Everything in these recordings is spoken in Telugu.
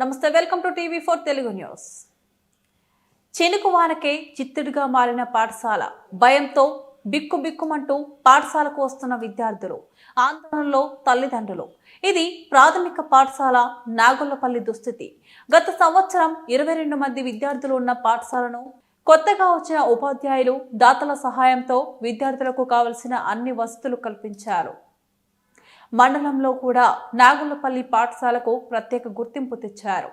నమస్తే welcome to TV four Telugu news. చినుకు వానకే చిత్తుడిగా మారిన పాఠశాల భయంతో బిక్కు బిక్కుమంటూ పాఠశాలకు వస్తున్న విద్యార్థులు ఆందోళనలో తల్లిదండ్రులు. ఇది ప్రాథమిక పాఠశాల నాగులపల్లి దుస్థితి. గత సంవత్సరం ఇరవై రెండు మంది విద్యార్థులు ఉన్న పాఠశాలను కొత్తగా వచ్చిన ఉపాధ్యాయులు దాతల సహాయంతో విద్యార్థులకు కావలసిన అన్ని వసతులు కల్పించారు. మండలంలో కూడా నాగులపల్లి పాఠశాలకు ప్రత్యేక గుర్తింపు తెచ్చారు.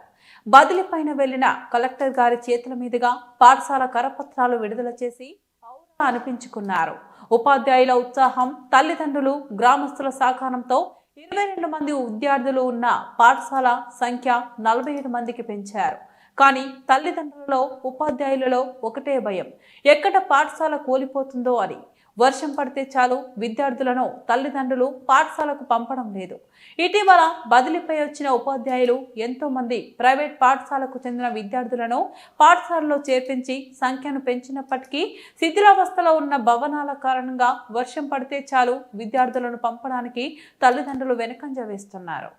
బదిలీపైన వెళ్ళిన కలెక్టర్ గారి చేతుల మీదుగా పాఠశాల కరపత్రాలు విడుదల చేసి అనిపించుకున్నారు. ఉపాధ్యాయుల ఉత్సాహం తల్లిదండ్రులు గ్రామస్తుల సహకారంతో ఇరవై రెండు మంది విద్యార్థులు ఉన్న పాఠశాల సంఖ్య నలభై ఏడు మందికి పెంచారు. కానీ తల్లిదండ్రులలో ఉపాధ్యాయులలో ఒకటే భయం. ఎక్కడ పాఠశాల కూలిపోతుందో అని. వర్షం పడితే చాలు విద్యార్థులను తల్లిదండ్రులు పాఠశాలకు పంపడం లేదు. ఇటీవల బదిలీపై వచ్చిన ఉపాధ్యాయులు ఎంతో మంది ప్రైవేట్ పాఠశాలకు చెందిన విద్యార్థులను పాఠశాలలో చేర్పించి సంఖ్యను పెంచినప్పటికీ శిథిలావస్థలో ఉన్న భవనాల కారణంగా వర్షం పడితే చాలు విద్యార్థులను పంపడానికి తల్లిదండ్రులు వెనుకంజ వేస్తున్నారు.